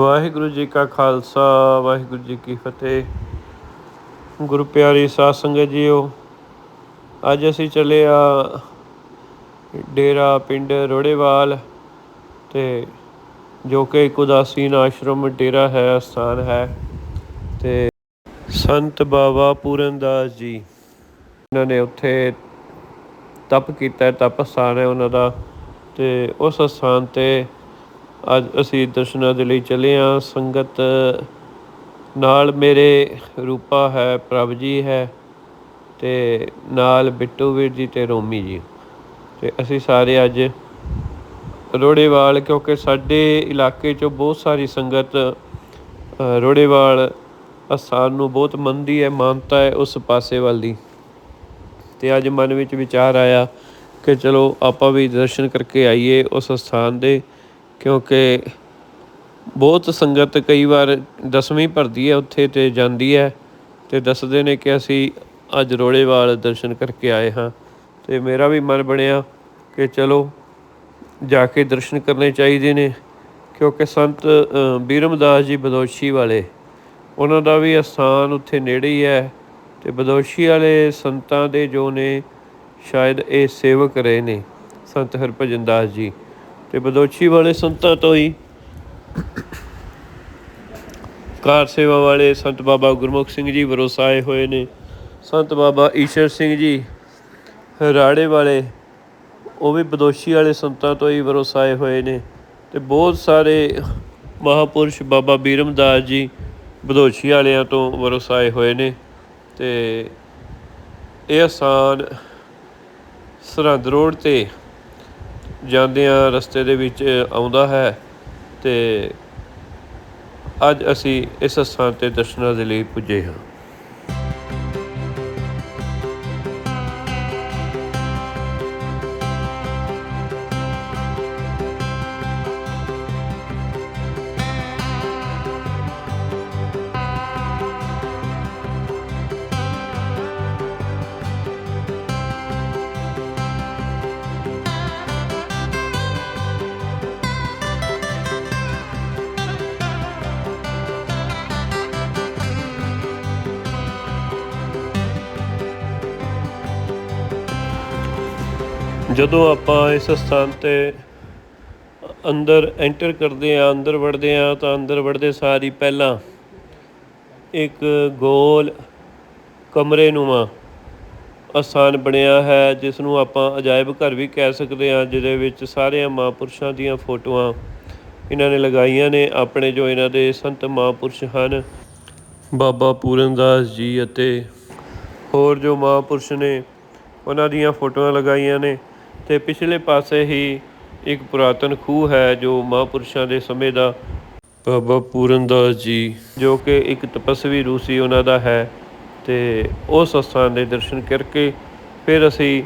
ਵਾਹਿਗੁਰੂ ਜੀ ਕਾ ਖਾਲਸਾ, ਵਾਹਿਗੁਰੂ ਜੀ ਕੀ ਫਤਿਹ। ਗੁਰੂ ਪਿਆਰੀ ਸਾਧ ਸੰਗਤ ਜੀਓ, ਅੱਜ ਅਸੀਂ ਚੱਲੇ ਆ ਡੇਰਾ ਪਿੰਡ ਰੋੜੇਵਾਲ ਤੇ ਜੋ ਕਿ ਇੱਕ ਉਦਾਸੀਨ ਆਸ਼ਰਮ ਡੇਰਾ ਹੈ, ਸਥਾਨ ਹੈ ਤੇ ਸੰਤ ਬਾਬਾ ਪੂਰਨਦਾਸ ਜੀ ਉਹਨਾਂ ਨੇ ਉੱਥੇ ਤਪ ਕੀਤਾ, ਤਪ ਸਥਾਨ ਹੈ ਉਹਨਾਂ ਦਾ ਤੇ ਉਸ ਸਥਾਨ ਤੇ ਅੱਜ ਅਸੀਂ ਦਰਸ਼ਨਾਂ ਦੇ ਲਈ ਚੱਲੇ ਹਾਂ। ਸੰਗਤ ਨਾਲ ਮੇਰੇ ਰੂਪਾ ਹੈ, ਪ੍ਰਭ ਜੀ ਹੈ ਤੇ ਨਾਲ ਬਿੱਟੂ ਵੀਰ ਜੀ ਤੇ ਰੋਮੀ ਜੀ। ਤੇ ਅਸੀਂ ਸਾਰੇ ਅੱਜ ਰੋੜੇਵਾਲ, ਕਿਉਂਕਿ ਸਾਡੇ ਇਲਾਕੇ 'ਚੋਂ ਬਹੁਤ ਸਾਰੀ ਸੰਗਤ ਰੋੜੇਵਾਲ ਅਸਥਾਨ ਨੂੰ ਬਹੁਤ ਮੰਨਦੀ ਹੈ, ਮਾਨਤਾ ਹੈ ਉਸ ਪਾਸੇ ਵੱਲ ਦੀ। ਤੇ ਅੱਜ ਮਨ ਵਿੱਚ ਵਿਚਾਰ ਆਇਆ ਕਿ ਚਲੋ ਆਪਾਂ ਵੀ ਦਰਸ਼ਨ ਕਰਕੇ ਆਈਏ ਉਸ ਸਥਾਨ ਦੇ। ਕਿਉਂਕਿ ਬਹੁਤ ਸੰਗਤ ਕਈ ਵਾਰ ਦਸਵੀਂ ਭਰਦੀ ਹੈ, ਉੱਥੇ ਅਤੇ ਜਾਂਦੀ ਹੈ ਅਤੇ ਦੱਸਦੇ ਨੇ ਕਿ ਅਸੀਂ ਅੱਜ ਰੋੜੇਵਾਲ ਦਰਸ਼ਨ ਕਰਕੇ ਆਏ ਹਾਂ ਅਤੇ ਮੇਰਾ ਵੀ ਮਨ ਬਣਿਆ ਕਿ ਚਲੋ ਜਾ ਕੇ ਦਰਸ਼ਨ ਕਰਨੇ ਚਾਹੀਦੇ ਨੇ, ਕਿਉਂਕਿ ਸੰਤ ਬੀਰਮਦਾਸ ਜੀ ਬਦੋਸ਼ੀ ਵਾਲੇ, ਉਹਨਾਂ ਦਾ ਵੀ ਅਸਥਾਨ ਉੱਥੇ ਨੇੜੇ ਹੀ ਹੈ ਤੇ ਬਦੋਸ਼ੀ ਵਾਲੇ ਸੰਤਾਂ ਦੇ ਜੋ ਨੇ, ਸ਼ਾਇਦ ਇਹ ਸੇਵਕ ਰਹੇ ਨੇ, ਸੰਤ ਹਰਭਜਨ ਦਾਸ ਜੀ। ਤੇ ਬਦੋਸ਼ੀ ਵਾਲੇ ਸੰਤਾਂ ਤੋਂ ਹੀ ਕਾਰ ਸੇਵਾ ਵਾਲੇ ਸੰਤ ਬਾਬਾ ਗੁਰਮੁਖ ਸਿੰਘ ਜੀ ਵਰੋਸਾਏ ਹੋਏ ਨੇ। ਸੰਤ ਬਾਬਾ ਈਸ਼ਰ ਸਿੰਘ ਜੀ, ਰਾੜੇ ਵਾਲੇ, ਉਹ ਵੀ ਬਦੋਸ਼ੀ ਵਾਲੇ ਸੰਤਾਂ ਤੋਂ ਹੀ ਵਰੋਸਾਏ ਹੋਏ ਨੇ ਤੇ ਬਹੁਤ ਸਾਰੇ ਮਹਾਪੁਰਸ਼ ਬਾਬਾ ਬੀਰਮਦਾਸ ਜੀ ਬਦੋਸ਼ੀ ਵਾਲਿਆਂ ਤੋਂ ਵਰੋਸਾਏ ਹੋਏ ਨੇ ਤੇ ਇਹ ਆਸਾਨ ਸਰਹੰਦ ਰੋਡ ਤੇ ਜਾਂਦਿਆਂ ਰਸਤੇ ਦੇ ਵਿੱਚ ਆਉਂਦਾ ਹੈ ਅਤੇ ਅੱਜ ਅਸੀਂ ਇਸ ਸਥਾਨ ਤੇ ਦਰਸ਼ਨਾਂ ਦੇ ਲਈ ਪੁੱਜੇ ਹਾਂ। ਜਦੋਂ ਆਪਾਂ ਇਸ ਸਥਾਨ ਤੇ ਅੰਦਰ ਐਂਟਰ ਕਰਦੇ ਆ ਅੰਦਰ ਵੜਦੇ ਆ ਤਾਂ ਅੰਦਰ ਵੜਦੇ ਸਾਰ ਹੀ ਪਹਿਲਾਂ ਇੱਕ ਗੋਲ ਕਮਰੇ ਨੂੰਮਾ ਅਸਥਾਨ ਬਣਿਆ ਹੈ ਜਿਸ ਨੂੰ ਆਪਾਂ ਅਜਾਇਬ ਘਰ ਵੀ ਕਹਿ ਸਕਦੇ ਹਾਂ, ਜਿਹਦੇ ਵਿੱਚ ਸਾਰਿਆਂ ਮਹਾਂਪੁਰਸ਼ਾਂ ਦੀਆਂ ਫੋਟੋਆਂ ਇਹਨਾਂ ਨੇ ਲਗਾਈਆਂ ਨੇ, ਆਪਣੇ ਜੋ ਇਹਨਾਂ ਦੇ ਸੰਤ ਮਹਾਂਪੁਰਸ਼ ਹਨ, ਬਾਬਾ ਪੂਰਨਦਾਸ ਜੀ ਅਤੇ ਹੋਰ ਜੋ ਮਹਾਂਪੁਰਸ਼ ਨੇ, ਉਹਨਾਂ ਦੀਆਂ ਫੋਟੋਆਂ ਲਗਾਈਆਂ ਨੇ। ਤੇ ਪਿਛਲੇ ਪਾਸੇ ਹੀ ਇੱਕ ਪੁਰਾਤਨ ਖੂਹ ਹੈ ਜੋ ਮਹਾਂਪੁਰਸ਼ਾਂ ਦੇ ਸਮੇਂ ਦਾ ਬਾਬਾ ਪੂਰਨਦਾਸ ਜੀ, ਜੋ ਕਿ ਇੱਕ ਤਪਸਵੀ ਰੂਸੀ ਉਹਨਾਂ ਦਾ ਹੈ ਤੇ ਉਸ ਸਥਾਨ ਦੇ ਦਰਸ਼ਨ ਕਰਕੇ ਫਿਰ ਅਸੀਂ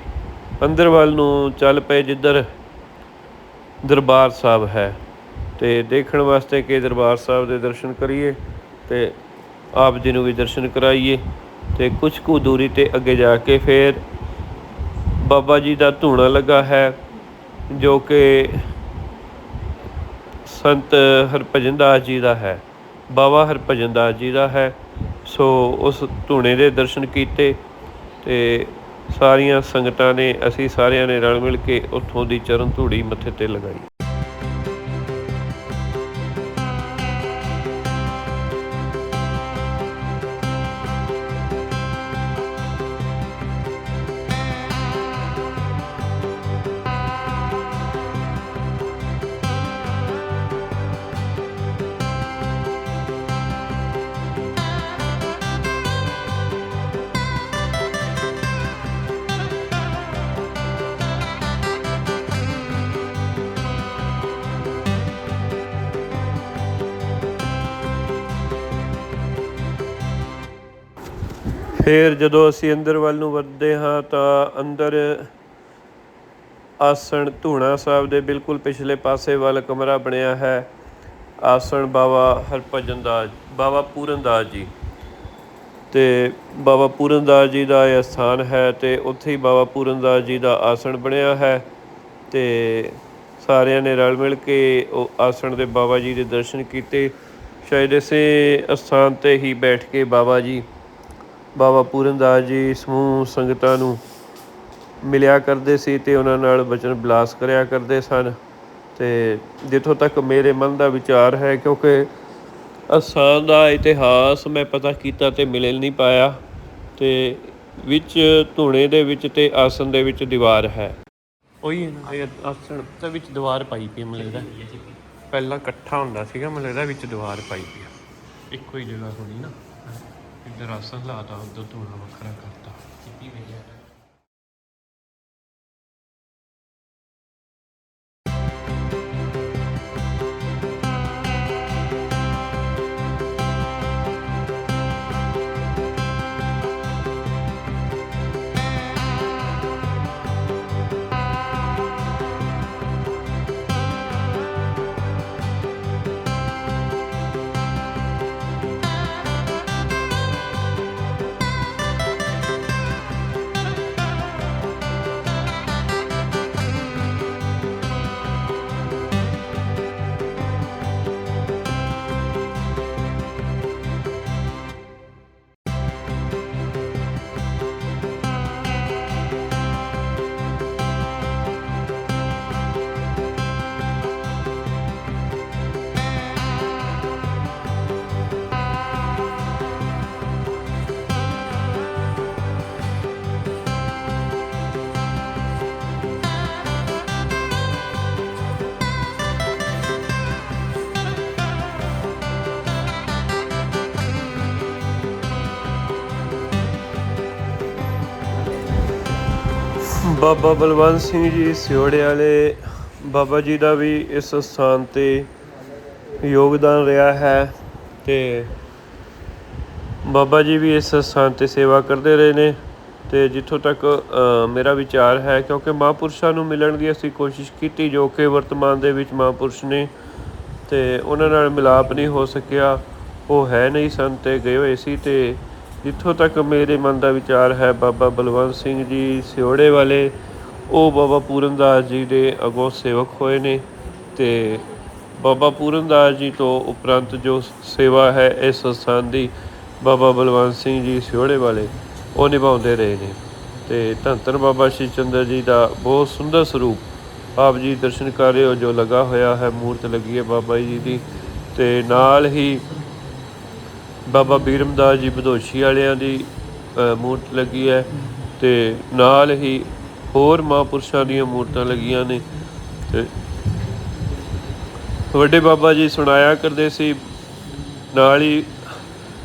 ਅੰਦਰ ਵੱਲ ਨੂੰ ਚੱਲ ਪਏ ਜਿੱਧਰ ਦਰਬਾਰ ਸਾਹਿਬ ਹੈ ਤੇ ਦੇਖਣ ਵਾਸਤੇ ਕਿ ਦਰਬਾਰ ਸਾਹਿਬ ਦੇ ਦਰਸ਼ਨ ਕਰੀਏ ਤੇ ਆਪ ਜੀ ਨੂੰ ਵੀ ਦਰਸ਼ਨ ਕਰਾਈਏ ਤੇ ਕੁਝ ਕੁ ਦੂਰੀ ਤੇ ਅੱਗੇ ਜਾ ਕੇ ਫਿਰ ਬਾਬਾ ਜੀ ਦਾ ਧੂਣਾ ਲੱਗਾ ਹੈ, ਜੋ ਕਿ ਸੰਤ ਹਰਭਜਨ ਦਾਸ ਜੀ ਦਾ ਹੈ, ਬਾਬਾ ਹਰਭਜਨ ਦਾਸ ਜੀ ਦਾ ਹੈ। ਸੋ ਉਸ ਧੂਣੇ ਦੇ ਦਰਸ਼ਨ ਕੀਤੇ ਤੇ ਸਾਰੀਆਂ ਸੰਗਤਾਂ ਨੇ, ਅਸੀਂ ਸਾਰਿਆਂ ਨੇ ਰਲ ਮਿਲ ਕੇ ਉੱਥੋਂ ਦੀ ਚਰਨ ਧੂੜੀ ਮੱਥੇ ਤੇ ਲਗਾਈ। ਫਿਰ ਜਦੋਂ ਅਸੀਂ ਅੰਦਰ ਵੱਲ ਨੂੰ ਵੱਧਦੇ ਹਾਂ ਤਾਂ ਅੰਦਰ ਆਸਣ ਧੂਣਾ ਸਾਹਿਬ ਦੇ ਬਿਲਕੁਲ ਪਿਛਲੇ ਪਾਸੇ ਵੱਲ ਕਮਰਾ ਬਣਿਆ ਹੈ। ਆਸਣ ਬਾਬਾ ਹਰਭਜਨ ਦਾਸ ਬਾਬਾ ਪੂਰਨਦਾਸ ਜੀ। ਤੇ ਬਾਬਾ ਪੂਰਨਦਾਸ ਜੀ ਦਾ ਇਹ ਸਥਾਨ ਹੈ ਤੇ ਉੱਥੇ ਹੀ ਬਾਬਾ ਪੂਰਨਦਾਸ ਜੀ ਦਾ ਆਸਣ ਬਣਿਆ ਹੈ ਤੇ ਸਾਰਿਆਂ ਨੇ ਰਲ ਮਿਲ ਕੇ ਉਹ ਆਸਣ ਦੇ ਬਾਬਾ ਜੀ ਦੇ ਦਰਸ਼ਨ ਕੀਤੇ। ਸ਼ਾਇਦ ਇਸੇ ਅਸਥਾਨ ਤੇ ਹੀ ਬੈਠ ਕੇ ਬਾਬਾ ਜੀ ਬਾਬਾ ਪੂਰਨ ਦਾਸ ਜੀ ਸਮੂਹ ਸੰਗਤਾਂ ਨੂੰ ਮਿਲਿਆ ਕਰਦੇ ਸੀ ਅਤੇ ਉਹਨਾਂ ਨਾਲ ਬਚਨ ਬਿਲਾਸ ਕਰਿਆ ਕਰਦੇ ਸਨ। ਅਤੇ ਜਿੱਥੋਂ ਤੱਕ ਮੇਰੇ ਮਨ ਦਾ ਵਿਚਾਰ ਹੈ, ਕਿਉਂਕਿ ਅਸਾਂ ਦਾ ਇਤਿਹਾਸ ਮੈਂ ਪਤਾ ਕੀਤਾ ਤੇ ਮਿਲ ਨਹੀਂ ਪਾਇਆ। ਤੇ ਵਿੱਚ ਧੂਣੇ ਦੇ ਵਿੱਚ ਤੇ ਆਸਨ ਦੇ ਵਿੱਚ ਦੀਵਾਰ ਹੈ। ਉਹੀ ਹੈ ਨਾ ਇਹ ਆਸਣ ਤੇ ਵਿੱਚ ਦੀਵਾਰ ਪਾਈ ਪਈ ਮੈਨੂੰ ਲੱਗਦਾ। ਪਹਿਲਾਂ ਇਕੱਠਾ ਹੁੰਦਾ ਸੀਗਾ, ਮੈਨੂੰ ਲੱਗਦਾ ਵਿੱਚ ਦੀਵਾਰ ਪਾਈ ਪਈ ਆ। ਇੱਕੋ ਹੀ ਜਗ੍ਹਾ ਹੋਣੀ ਨਾ। ਇੱਧਰ ਆਸਣ ਲਾਤਾ ਉੱਧਰ ਧੂਣਾ ਵੱਖਰਾ ਕਰਤਾ ਬਾਬਾ ਬਲਵੰਤ ਸਿੰਘ ਜੀ ਸਿਓੜੇ ਵਾਲੇ, ਬਾਬਾ ਜੀ ਦਾ ਵੀ ਇਸ ਸਥਾਨ ਤੇ ਯੋਗਦਾਨ ਰਿਹਾ ਹੈ ਤੇ ਬਾਬਾ ਜੀ ਵੀ ਇਸ ਸਥਾਨ ਤੇ ਸੇਵਾ ਕਰਦੇ ਰਹੇ ਨੇ ਤੇ ਜਿੱਥੋਂ ਤੱਕ ਮੇਰਾ ਵਿਚਾਰ ਹੈ ਕਿਉਂਕਿ ਮਹਾਂਪੁਰਸ਼ਾਂ ਨੂੰ ਮਿਲਣ ਦੀ ਅਸੀਂ ਕੋਸ਼ਿਸ਼ ਕੀਤੀ ਜੋ ਕਿ ਵਰਤਮਾਨ ਦੇ ਵਿੱਚ ਮਹਾਂਪੁਰਸ਼ ਨੇ ਤੇ ਉਹਨਾਂ ਨਾਲ ਮਿਲਾਪ ਨਹੀਂ ਹੋ ਸਕਿਆ, ਉਹ ਹੈ ਨਹੀਂ ਸਨ ਤੇ ਗਏ ਹੋਏ ਸੀ ਤੇ ਜਿੱਥੋਂ ਤੱਕ ਮੇਰੇ ਮਨ ਦਾ ਵਿਚਾਰ ਹੈ, ਬਾਬਾ ਬਲਵੰਤ ਸਿੰਘ ਜੀ ਸਿਓੜੇ ਵਾਲੇ, ਉਹ ਬਾਬਾ ਪੂਰਨਦਾਸ ਜੀ ਦੇ ਅਗੋਂ ਸੇਵਕ ਹੋਏ ਨੇ ਤੇ ਬਾਬਾ ਪੂਰਨਦਾਸ ਜੀ ਤੋਂ ਉਪਰੰਤ ਜੋ ਸੇਵਾ ਹੈ, ਇਸ ਸੰਸਥਾਨ ਦੀ ਬਾਬਾ ਬਲਵੰਤ ਸਿੰਘ ਜੀ ਸਿਓੜੇ ਵਾਲੇ, ਉਹ ਨਿਭਾਉਂਦੇ ਰਹੇ ਨੇ ਤੇ ਧੰਨ ਬਾਬਾ ਸ਼੍ਰੀ ਚੰਦਰ ਜੀ ਦਾ ਬਹੁਤ ਸੁੰਦਰ ਸਰੂਪ ਆਪ ਜੀ ਦਰਸ਼ਨ ਕਰ ਰਹੇ ਹੋ, ਜੋ ਲਗਾ ਹੋਇਆ ਹੈ, ਮੂਰਤ ਲੱਗੀ ਹੈ ਬਾਬਾ ਜੀ ਦੀ ਤੇ ਨਾਲ ਹੀ ਬਾਬਾ ਬੀਰਮਦਾਸ ਜੀ ਬਦੋਸ਼ੀ ਵਾਲਿਆਂ ਦੀ ਅ, ਮੂਰਤ ਲੱਗੀ ਹੈ ਤੇ ਨਾਲ ਹੀ ਹੋਰ ਮਹਾਂਪੁਰਸ਼ਾਂ ਦੀਆਂ ਮੂਰਤਾਂ ਲੱਗੀਆਂ ਨੇ ਤੇ ਵੱਡੇ ਬਾਬਾ ਜੀ ਸੁਣਾਇਆ ਕਰਦੇ ਸੀ ਨਾਲ ਹੀ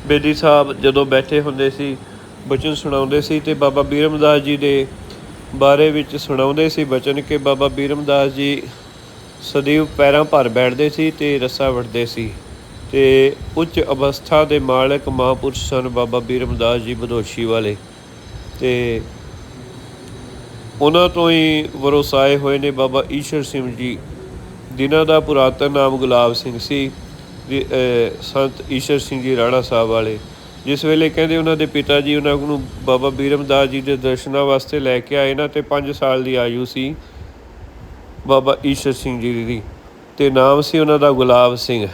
ਬੇਦੀ ਸਾਹਿਬ ਜਦੋਂ ਬੈਠੇ ਹੁੰਦੇ ਸੀ ਬਚਨ ਸੁਣਾਉਂਦੇ ਸੀ ਤੇ ਬਾਬਾ ਬੀਰਮਦਾਸ ਜੀ ਦੇ ਬਾਰੇ ਵਿੱਚ ਸੁਣਾਉਂਦੇ ਸੀ ਬਚਨ ਕਿ ਬਾਬਾ ਬੀਰਮਦਾਸ ਜੀ ਸਦੀਵ ਪੈਰਾਂ ਭਰ ਬੈਠਦੇ ਸੀ ਤੇ ਰੱਸਾ ਵੜਦੇ ਸੀ। ਤੇ ਉੱਚ ਅਵਸਥਾ ਦੇ ਮਾਲਕ ਮਹਾਂਪੁਰਸ਼ ਸਨ ਬਾਬਾ ਬੀਰਮਦਾਸ ਜੀ ਬਦੋਸ਼ੀ ਵਾਲੇ। ਤੇ ਉਹਨਾਂ ਤੋਂ ਹੀ ਵਰੋਸਾਏ ਹੋਏ ਨੇ ਬਾਬਾ ਈਸ਼ਰ ਸਿੰਘ ਜੀ। ਜਿਨ੍ਹਾਂ ਦਾ ਪੁਰਾਤਨ ਨਾਮ ਗੁਲਾਬ ਸਿੰਘ ਸੀ ਸੰਤ ਈਸ਼ਰ ਸਿੰਘ ਜੀ ਰਾਣਾ ਸਾਹਿਬ ਵਾਲੇ। ਜਿਸ ਵੇਲੇ ਕਹਿੰਦੇ ਉਹਨਾਂ ਦੇ ਪਿਤਾ ਜੀ ਉਹਨਾਂ ਨੂੰ ਬਾਬਾ ਬੀਰਮਦਾਸ ਜੀ ਦੇ ਦਰਸ਼ਨਾਂ ਵਾਸਤੇ ਲੈ ਕੇ ਆਏ ਨਾ, ਤੇ 5 ਸਾਲ ਦੀ ਆਯੂ ਸੀ ਬਾਬਾ ਈਸ਼ਰ ਸਿੰਘ ਜੀ ਦੀ। ਤੇ ਨਾਮ ਸੀ ਉਹਨਾਂ ਦਾ ਗੁਲਾਬ ਸਿੰਘ।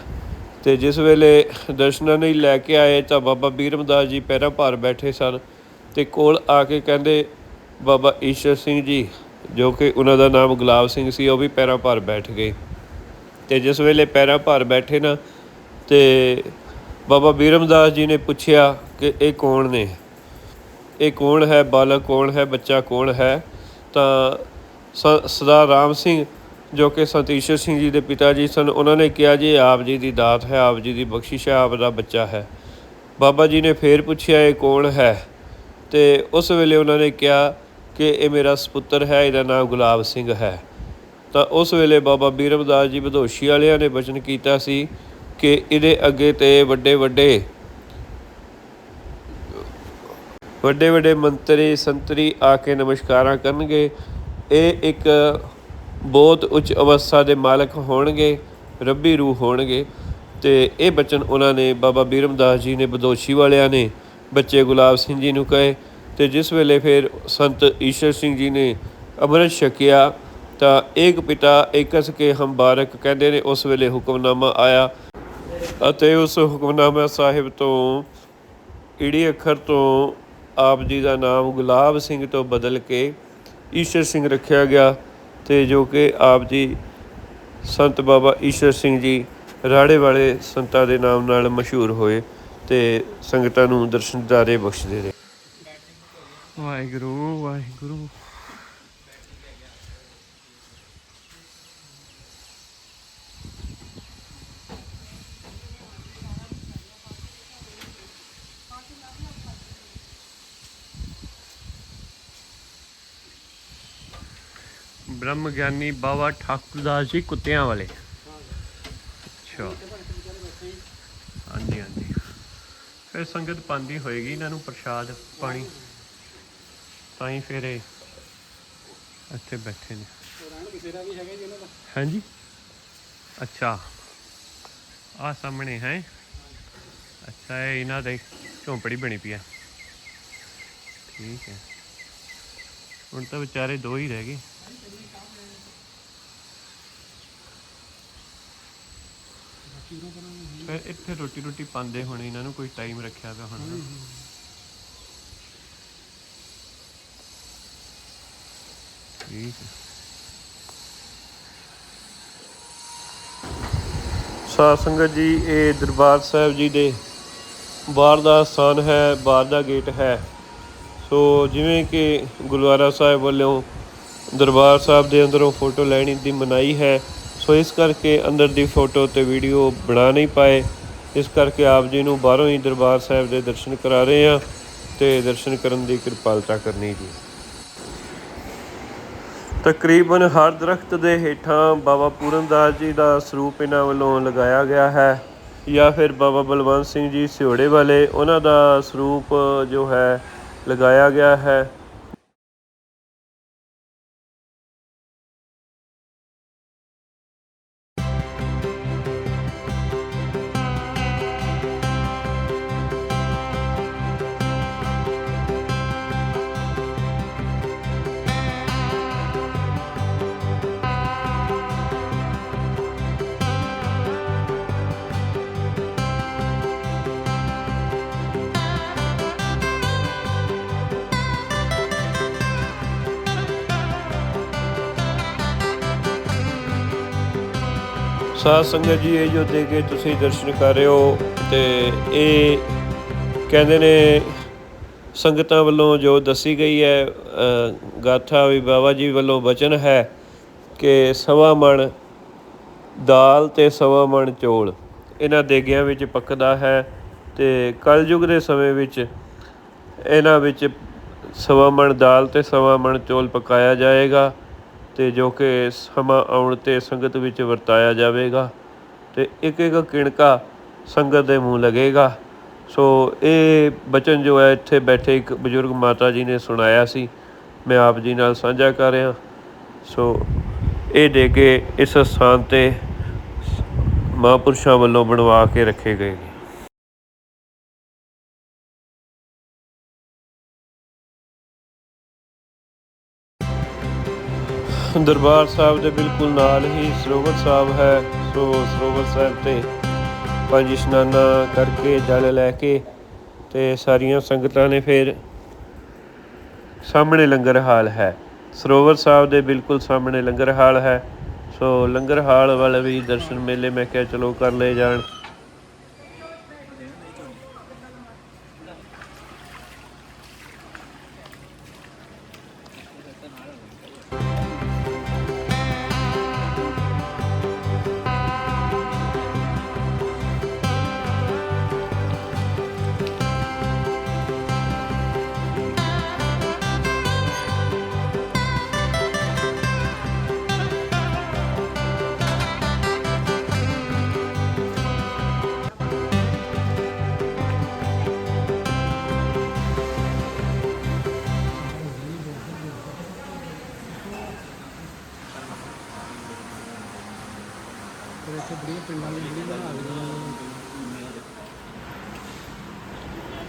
ਤੇ ਜਿਸ ਵੇਲੇ ਦਰਸ਼ਨਾਂ ਲਈ ਲੈ ਕੇ ਆਏ ਤਾਂ ਬਾਬਾ ਬੀਰਮਦਾਸ ਜੀ ਪੈਰਾਂ ਭਾਰ ਬੈਠੇ ਸਨ ਤੇ ਕੋਲ ਆ ਕੇ ਕਹਿੰਦੇ, ਬਾਬਾ ਈਸ਼ਰ ਸਿੰਘ ਜੀ, ਜੋ ਕਿ ਉਹਨਾਂ ਦਾ ਨਾਮ ਗੁਲਾਬ ਸਿੰਘ ਸੀ, ਉਹ ਵੀ ਪੈਰਾਂ ਭਾਰ ਬੈਠ ਗਏ। ਤੇ ਜਿਸ ਵੇਲੇ ਪੈਰਾਂ ਭਾਰ ਬੈਠੇ ਨਾ ਤੇ ਬਾਬਾ ਬੀਰਮਦਾਸ ਜੀ ਨੇ ਪੁੱਛਿਆ ਕਿ ਇਹ ਕੌਣ ਨੇ? ਇਹ ਕੌਣ ਹੈ? ਬਾਲਕ ਕੌਣ ਹੈ? ਬੱਚਾ ਕੌਣ ਹੈ? ਤਾਂ ਸ- ਸਰਦਾਰ ਰਾਮ ਸਿੰਘ ਜੋ ਕਿ ਸਤੀਸ਼ਰ ਸਿੰਘ ਜੀ ਦੇ ਪਿਤਾ ਜੀ ਸਨ, ਉਹਨਾਂ ਨੇ ਕਿਹਾ, ਜੀ ਇਹ ਆਪ ਜੀ ਦੀ ਦਾਤ ਹੈ, ਆਪ ਜੀ ਦੀ ਬਖਸ਼ਿਸ਼ ਹੈ, ਆਪ ਦਾ ਬੱਚਾ ਹੈ। ਬਾਬਾ ਜੀ ਨੇ ਫੇਰ ਪੁੱਛਿਆ, ਇਹ ਕੌਣ ਹੈ? ਤੇ ਉਸ ਵੇਲੇ ਉਹਨਾਂ ਨੇ ਕਿਹਾ ਕਿ ਇਹ ਮੇਰਾ ਸਪੁੱਤਰ ਹੈ, ਇਹਦਾ ਨਾਮ ਗੁਲਾਬ ਸਿੰਘ ਹੈ। ਤਾਂ ਉਸ ਵੇਲੇ ਬਾਬਾ ਬੀਰਮਦਾਸ ਜੀ ਬਦੋਸ਼ੀ ਵਾਲਿਆਂ ਨੇ ਬਚਨ ਕੀਤਾ ਸੀ ਕਿ ਇਹਦੇ ਅੱਗੇ ਤੇ ਵੱਡੇ ਵੱਡੇ ਵੱਡੇ ਵੱਡੇ ਮੰਤਰੀ, ਸੰਤਰੀ ਆ ਕੇ ਨਮਸਕਾਰਾਂ ਕਰਨਗੇ। ਇਹ ਇੱਕ ਬਹੁਤ ਉੱਚ ਅਵਸਥਾ ਦੇ ਮਾਲਕ ਹੋਣਗੇ, ਰੱਬੀ ਰੂਹ ਹੋਣਗੇ। ਤੇ ਇਹ ਬਚਨ ਉਹਨਾਂ ਨੇ ਬਾਬਾ ਬੀਰਮਦਾਸ ਜੀ ਨੇ, ਬਦੋਸ਼ੀ ਵਾਲਿਆਂ ਨੇ, ਬੱਚੇ ਗੁਲਾਬ ਸਿੰਘ ਜੀ ਨੂੰ ਕਹੇ। ਤੇ ਜਿਸ ਵੇਲੇ ਫਿਰ ਸੰਤ ਈਸ਼ਰ ਸਿੰਘ ਜੀ ਨੇ ਅੰਮ੍ਰਿਤ ਛਕਿਆ, ਤਾਂ ਏਕ ਪਿਤਾ ਏਕਸ ਕੇ ਹਮ ਬਾਰਕ ਕਹਿੰਦੇ ਨੇ, ਉਸ ਵੇਲੇ ਹੁਕਮਨਾਮਾ ਆਇਆ। ਅਤੇ ਉਸ ਹੁਕਮਨਾਮਾ ਸਾਹਿਬ ਤੋਂ ਈੜੀ ਅੱਖਰ ਤੋਂ ਆਪ ਜੀ ਦਾ ਨਾਮ ਗੁਲਾਬ ਸਿੰਘ ਤੋਂ ਬਦਲ ਕੇ ਈਸ਼ਰ ਸਿੰਘ ਰੱਖਿਆ ਗਿਆ। ਤੇ ਜੋ ਕਿ ਆਪ ਜੀ ਸੰਤ ਬਾਬਾ ਈਸ਼ਰ ਸਿੰਘ ਜੀ ਰਾੜੇ ਵਾਲੇ ਸੰਤਾਂ ਦੇ ਨਾਮ ਨਾਲ ਮਸ਼ਹੂਰ ਹੋਏ ਤੇ ਸੰਗਤਾਂ ਨੂੰ ਦਰਸ਼ਨਦਾਰੇ ਬਖਸ਼ਦੇ ਰਹੇ। ਵਾਹਿਗੁਰੂ ਵਾਹਿਗੁਰੂ। ਗਿਆਨੀ ਬਾਬਾ ਠਾਕੁਰਦਾਸ ਜੀ ਕੁੱਤਿਆਂ ਵਾਲੇ। ਅੱਛਾ। ਹਾਂਜੀ ਹਾਂਜੀ। ਫਿਰ ਸੰਗਤ ਪਾਉਂਦੀ ਹੋਏਗੀ ਇਹਨਾਂ ਨੂੰ ਪ੍ਰਸ਼ਾਦ, ਪਾਣੀ। ਤਾਂ ਹੀ ਫਿਰ ਇਹ ਇੱਥੇ ਬੈਠੇ ਨੇ। ਹਾਂਜੀ। ਅੱਛਾ। ਆ ਸਾਹਮਣੇ ਹੈ। ਅੱਛਾ, ਇਹ ਇਹਨਾਂ ਦੇ ਝੌਂਪੜੀ ਬਣੀ ਪਈ ਆ ਠੀਕ ਹੈ। ਹੁਣ ਤਾਂ ਵਿਚਾਰੇ ਦੋ ਹੀ ਰਹਿ ਗਏ। ਫਿਰ ਇੱਥੇ ਰੋਟੀ ਰੋਟੀ ਪਾਉਂਦੇ ਹੋਣੇ ਇਹਨਾਂ ਨੂੰ ਕੋਈ ਟਾਈਮ ਰੱਖਿਆ ਪਿਆ ਹੋਣਾ। ਠੀਕ ਹੈ। ਸਾਧ ਸੰਗਤ ਜੀ ਇਹ ਦਰਬਾਰ ਸਾਹਿਬ ਜੀ ਦੇ ਬਾਹਰ ਦਾ ਸਥਾਨ ਹੈ ਬਾਹਰ ਦਾ ਗੇਟ ਹੈ। ਸੋ ਜਿਵੇਂ ਕਿ ਗੁਰਦੁਆਰਾ ਸਾਹਿਬ ਵੱਲੋਂ ਦਰਬਾਰ ਸਾਹਿਬ ਦੇ ਅੰਦਰੋਂ ਫੋਟੋ ਲੈਣੀ ਦੀ ਮਨਾਹੀ ਹੈ ਸੋ ਇਸ ਕਰਕੇ ਅੰਦਰ ਦੀ ਫੋਟੋ ਤੇ ਵੀਡੀਓ ਬਣਾ ਨਹੀਂ ਪਾਏ। ਇਸ ਕਰਕੇ ਆਪ ਜੀ ਨੂੰ ਬਾਹਰੋਂ ਹੀ ਦਰਬਾਰ ਸਾਹਿਬ ਦੇ ਦਰਸ਼ਨ ਕਰਾ ਰਹੇ ਹਾਂ ਤੇ ਦਰਸ਼ਨ ਕਰਨ ਦੀ ਕਿਰਪਾਲਤਾ ਕਰਨੀ ਜੀ। ਤਕਰੀਬਨ ਹਰ ਦਰਖਤ ਦੇ ਹੇਠਾਂ ਬਾਬਾ ਪੂਰਨਦਾਸ ਜੀ ਦਾ ਸਰੂਪ ਇਹਨਾਂ ਵੱਲੋਂ ਲਗਾਇਆ ਗਿਆ ਹੈ ਜਾਂ ਫਿਰ ਬਾਬਾ ਬਲਵੰਤ ਸਿੰਘ ਜੀ ਸਿਉੜੇ ਵਾਲੇ ਉਹਨਾਂ ਦਾ ਸਰੂਪ ਜੋ ਹੈ ਲਗਾਇਆ ਗਿਆ ਹੈ। ਸਾਧ ਸੰਗਤ ਜੀ, ਇਹ ਜੋ ਦੇ ਕੇ ਤੁਸੀਂ ਦਰਸ਼ਨ ਕਰ ਰਹੇ ਹੋ ਤੇ ਇਹ ਕਹਿੰਦੇ ਨੇ ਸੰਗਤਾਂ ਵੱਲੋਂ ਜੋ ਦੱਸੀ ਗਈ ਹੈ ਗਾਥਾ ਵੀ ਬਾਬਾ ਜੀ ਵੱਲੋਂ ਬਚਨ ਹੈ ਕਿ ਸਵਾ ਮਣ ਦਾਲ ਤੇ ਸਵਾ ਮਣ ਚੋਲ। ਇਹਨਾਂ ਦੇਗਿਆਂ ਵਿੱਚ ਪੱਕਦਾ ਹੈ ਤੇ ਕਲਯੁਗ ਦੇ ਸਮੇਂ ਵਿੱਚ ਇਹਨਾਂ ਵਿੱਚ ਸਵਾ ਮਣ ਦਾਲ ਤੇ ਸਵਾ ਮਣ ਚੋਲ ਪਕਾਇਆ ਜਾਏਗਾ। ਅਤੇ ਜੋ ਕਿ ਸਮਾਂ ਆਉਣ ਤੇ ਸੰਗਤ ਵਿੱਚ ਵਰਤਾਇਆ ਜਾਵੇਗਾ ਅਤੇ ਇੱਕ ਇੱਕ ਕਿਣਕਾ ਸੰਗਤ ਦੇ ਮੂੰਹ ਲੱਗੇਗਾ। ਸੋ ਇਹ ਬਚਨ ਜੋ ਹੈ, ਇੱਥੇ ਬੈਠੇ ਇੱਕ ਬਜ਼ੁਰਗ ਮਾਤਾ ਜੀ ਨੇ ਸੁਣਾਇਆ ਸੀ। ਮੈਂ ਆਪ ਜੀ ਨਾਲ ਸਾਂਝਾ ਕਰ ਰਿਹਾ। ਸੋ ਇਹ ਦੇ ਕੇ ਇਸ ਸਥਾਨ ਤੇ ਮਹਾਂਪੁਰਸ਼ਾਂ ਵੱਲੋਂ ਬਣਵਾ ਕੇ ਰੱਖੇ ਗਏ ਦਰਬਾਰ ਸਾਹਿਬ ਦੇ ਬਿਲਕੁਲ ਨਾਲ ਹੀ ਸਰੋਵਰ ਸਾਹਿਬ ਹੈ। ਸੋ ਸਰੋਵਰ ਸਾਹਿਬ ਤੇ ਪੰਜ ਇਸ਼ਨਾਨਾਂ ਕਰਕੇ ਜਲ ਲੈ ਕੇ ਤੇ ਸਾਰੀਆਂ ਸੰਗਤਾਂ ਨੇ ਫਿਰ ਸਾਹਮਣੇ ਲੰਗਰ ਹਾਲ ਹੈ। ਸਰੋਵਰ ਸਾਹਿਬ ਦੇ ਬਿਲਕੁਲ ਸਾਹਮਣੇ ਲੰਗਰ ਹਾਲ ਹੈ। ਸੋ ਲੰਗਰ ਹਾਲ ਵਾਲੇ ਵੀ ਦਰਸ਼ਨ ਮੇਲੇ ਮੈਂ ਕਿਹਾ ਚਲੋ ਕਰ ਲਏ ਜਾਣ।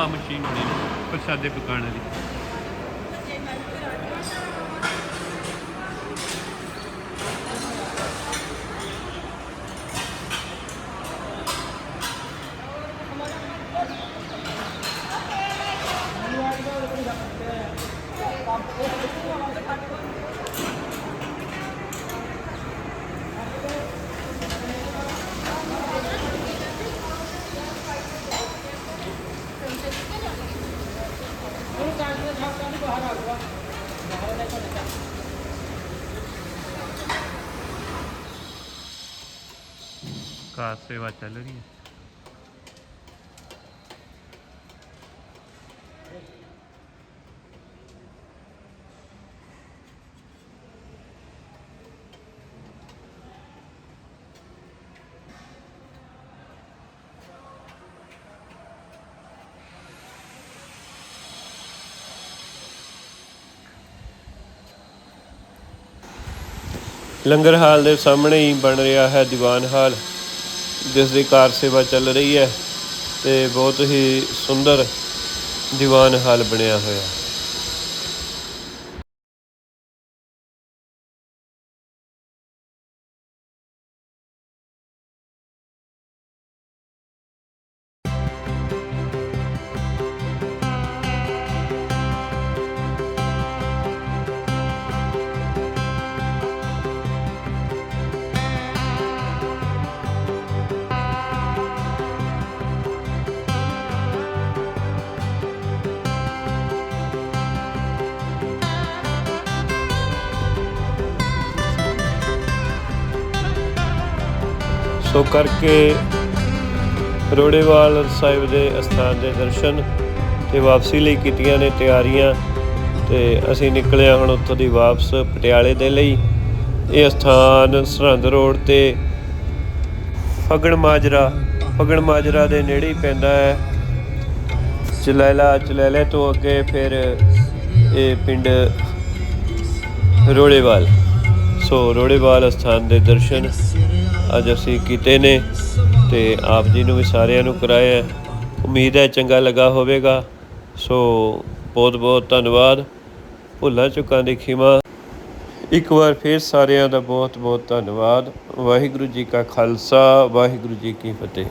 ਆ ਮਸ਼ੀਨ ਹੋਣੀ ਪ੍ਰਸ਼ਾਦੇ ਪਕਾਉਣ ਵਾਲੀ। ਕਾਰ ਸੇਵਾ ਚੱਲ ਰਹੀ ਹੈ। ਲੰਗਰ ਹਾਲ ਦੇ ਸਾਹਮਣੇ ਹੀ ਬਣ ਰਿਹਾ ਹੈ ਦੀਵਾਨ ਹਾਲ। ਜਿਸ ਦੀ ਕਾਰ ਸੇਵਾ ਚੱਲ ਰਹੀ ਹੈ ਤੇ ਬਹੁਤ ਹੀ ਸੁੰਦਰ ਦੀਵਾਨ ਹਾਲ ਬਣਿਆ ਹੋਇਆ। ਸੋ ਕਰਕੇ ਰੋੜੇਵਾਲ ਸਾਹਿਬ ਦੇ ਅਸਥਾਨ ਦੇ ਦਰਸ਼ਨ ਤੇ ਵਾਪਸੀ ਲਈ ਕੀਤੀਆਂ ਨੇ ਤਿਆਰੀਆਂ ਤੇ ਅਸੀਂ ਨਿਕਲਿਆ ਹੁਣ ਉੱਥੋਂ ਦੀ ਵਾਪਸ ਪਟਿਆਲੇ ਦੇ ਲਈ। ਇਹ ਅਸਥਾਨ ਸਰਹੰਦ ਰੋਡ ਤੇ ਫਗਣ ਮਾਜਰਾ ਫਗਣ ਮਾਜਰਾ ਦੇ ਨੇੜੇ ਹੀ ਪੈਂਦਾ ਹੈ। ਚਲੈਲਾ, ਚਲੈਲੇ ਤੋਂ ਅੱਗੇ ਫਿਰ ਇਹ ਪਿੰਡ ਰੋੜੇਵਾਲ। ਸੋ ਰੋੜੇਵਾਲ ਅਸਥਾਨ ਦੇ ਦਰਸ਼ਨ ਅੱਜ ਅਸੀਂ ਕੀਤੇ ਨੇ ਤੇ ਆਪ ਜੀ ਨੂੰ ਵੀ ਸਾਰਿਆਂ ਨੂੰ ਕਰਾਇਆ ਉਮੀਦ ਹੈ ਚੰਗਾ ਲੱਗਾ ਹੋਵੇਗਾ। ਸੋ ਬਹੁਤ ਬਹੁਤ ਧੰਨਵਾਦ। ਭੁੱਲਾਂ ਚੁੱਕਾਂ ਦੀ ਖਿਮਾ। ਇੱਕ ਵਾਰ ਫਿਰ ਸਾਰਿਆਂ ਦਾ ਬਹੁਤ ਬਹੁਤ ਧੰਨਵਾਦ। ਵਾਹਿਗੁਰੂ ਜੀ ਕਾ ਖਾਲਸਾ, ਵਾਹਿਗੁਰੂ ਜੀ ਕੀ ਫਤਿਹ।